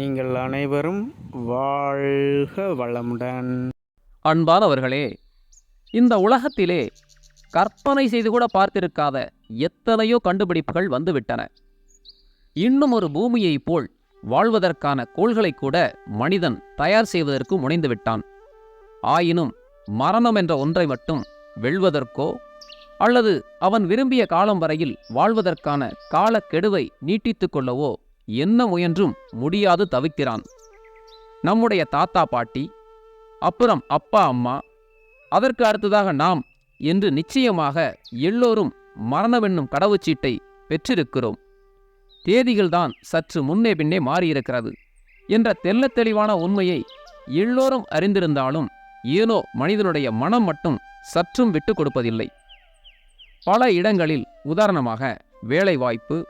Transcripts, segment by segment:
நீங்கள் அனைவரும் வாழ்க வளமுடன். அன்பானவர்களே இந்த உலகத்திலே கற்பனை செய்து கூட பார்த்திருக்காத எத்தனையோ கண்டுபிடிப்புகள் வந்துவிட்டன. இன்னும் ஒரு பூமியைப் போல் வாழ்வதற்கான கோள்களை கூட மனிதன் தயார் செய்வதற்கு முனைந்து விட்டான் ஆயினும் மரணம் என்ற ஒன்றை மட்டும் வெல்வதற்கோ அல்லது அவன் விரும்பிய காலம் வரையில் வாழ்வதற்கான காலக்கெடுவை நீட்டித்துக் கொள்ளவோ என்ன முயன்றும் முடியாது தவிக்கிறான். நம்முடைய தாத்தா பாட்டி அப்புறம் அப்பா அம்மா அதற்கு அடுத்ததாக நாம் என்று நிச்சயமாக எல்லோரும் மரணமென்னும் கடவுச்சீட்டை பெற்றிருக்கிறோம். தேதிகள்தான் சற்று முன்னே பின்னே மாறியிருக்கிறது என்ற தெள்ளத் தெளிவான உண்மையை எல்லோரும் அறிந்திருந்தாலும் ஏனோ மனிதனுடைய மனம் மட்டும் சற்றும் விட்டு கொடுப்பதில்லை. பல இடங்களில் உதாரணமாக வேலைவாய்ப்பு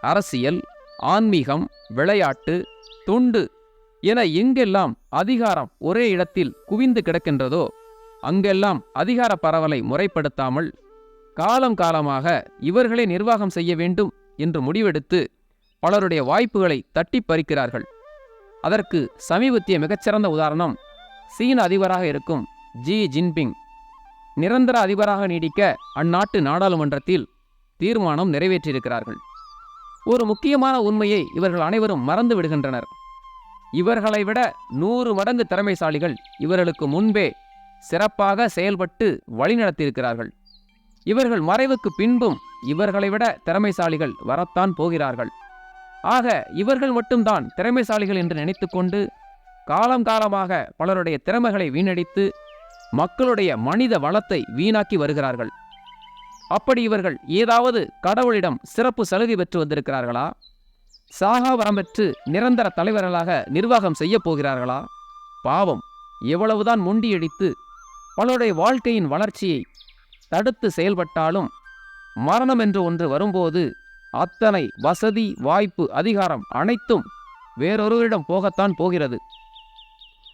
அரசியல் ஆன்மீகம் விளையாட்டு தொண்டு என எங்கெல்லாம் அதிகாரம் ஒரே இடத்தில் குவிந்து கிடக்கின்றதோ அங்கெல்லாம் அதிகார பரவலை முறைப்படுத்தாமல் காலம் காலமாக இவர்களே நிர்வாகம் செய்ய வேண்டும் என்று முடிவெடுத்து பலருடைய வாய்ப்புகளை தட்டி பறிக்கிறார்கள். அதற்கு சமீபத்திய மிகச்சிறந்த உதாரணம் சீன அதிபராக இருக்கும் ஜி ஜின்பிங். நிரந்தர அதிபராக நீடிக்க அந்நாட்டு நாடாளுமன்றத்தில் தீர்மானம் நிறைவேற்றியிருக்கிறார்கள். ஒரு முக்கியமான உண்மையை இவர்கள் அனைவரும் மறந்து விடுகின்றனர். இவர்களை விட நூறு மடங்கு திறமைசாலிகள் இவர்களுக்கு முன்பே சிறப்பாக செயல்பட்டு வழிநடத்தியிருக்கிறார்கள். இவர்கள் மறைவுக்கு பின்பும் இவர்களை விட திறமைசாலிகள் வரத்தான் போகிறார்கள். ஆக இவர்கள் மட்டும்தான் திறமைசாலிகள் என்று நினைத்துக்கொண்டு காலம் காலமாக பலருடைய திறமைகளை வீணடித்து மக்களுடைய மனித வளத்தை வீணாக்கி வருகிறார்கள். அப்படி இவர்கள் ஏதாவது கடவுளிடம் சிறப்பு சலுகை பெற்று வந்திருக்கிறார்களா? சாகா வரம் பெற்று நிரந்தர தலைவர்களாக நிர்வாகம் செய்யப் போகிறார்களா? பாவம் எவ்வளவுதான் முண்டியடித்து பலருடைய வாழ்க்கையின் வளர்ச்சியை தடுத்து செயல்பட்டாலும் மரணம் என்று ஒன்று வரும்போது அத்தனை வசதி வாய்ப்பு அதிகாரம் அனைத்தும் வேறொருவரிடம் போகத்தான் போகிறது.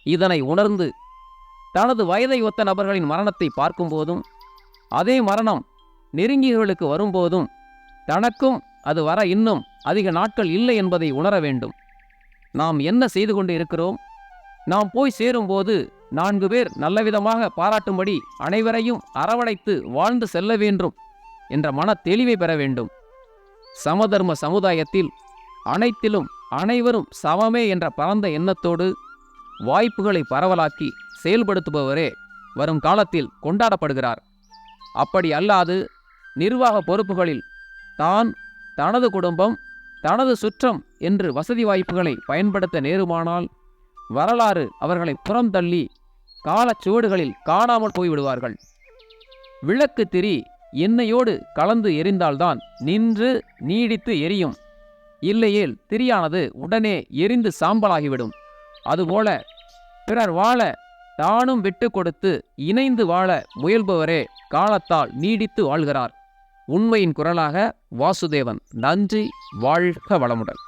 இதனை உணர்ந்து தனது வயதை ஒத்த நபர்களின் மரணத்தை பார்க்கும்போதும் அதே மரணம் நெருங்கியவர்களுக்கு வரும்போதும் தனக்கும் அது வர இன்னும் அதிக நாட்கள் இல்லை என்பதை உணர வேண்டும். நாம் என்ன செய்து கொண்டு இருக்கிறோம்? நாம் போய் சேரும்போது நான்கு பேர் நல்லவிதமாக பாராட்டும்படி அனைவரையும் அரவணைத்து வாழ்ந்து செல்ல வேண்டும் என்ற மன தெளிவை பெற வேண்டும். சமதர்ம சமுதாயத்தில் அனைத்திலும் அனைவரும் சமமே என்ற பரந்த எண்ணத்தோடு வாய்ப்புகளை பரவலாக்கி செயல்படுத்துபவரே வரும் காலத்தில் கொண்டாடப்படுகிறார். அப்படி அல்லாது நிர்வாக பொறுப்புகளில் தான் தனது குடும்பம் தனது சுற்றம் என்று வசதி வாய்ப்புகளை பயன்படுத்த நேருமானால் வரலாறு அவர்களை புறம் தள்ளி காலச்சுவடுகளில் காணாமல் போய்விடுவார்கள். விளக்கு திரி எண்ணெயோடு கலந்து எரிந்தால்தான் நின்று நீடித்து எரியும். இல்லையேல் திரியானது உடனே எரிந்து சாம்பலாகிவிடும். அதுபோல பிறர் வாழ தானும் விட்டு கொடுத்து இணைந்து வாழ முயல்பவரே காலத்தால் நீடித்து வாழ்கிறார். உண்மையின் குரலாக வாசுதேவன். நன்றி வாழ்க வளமுடன்.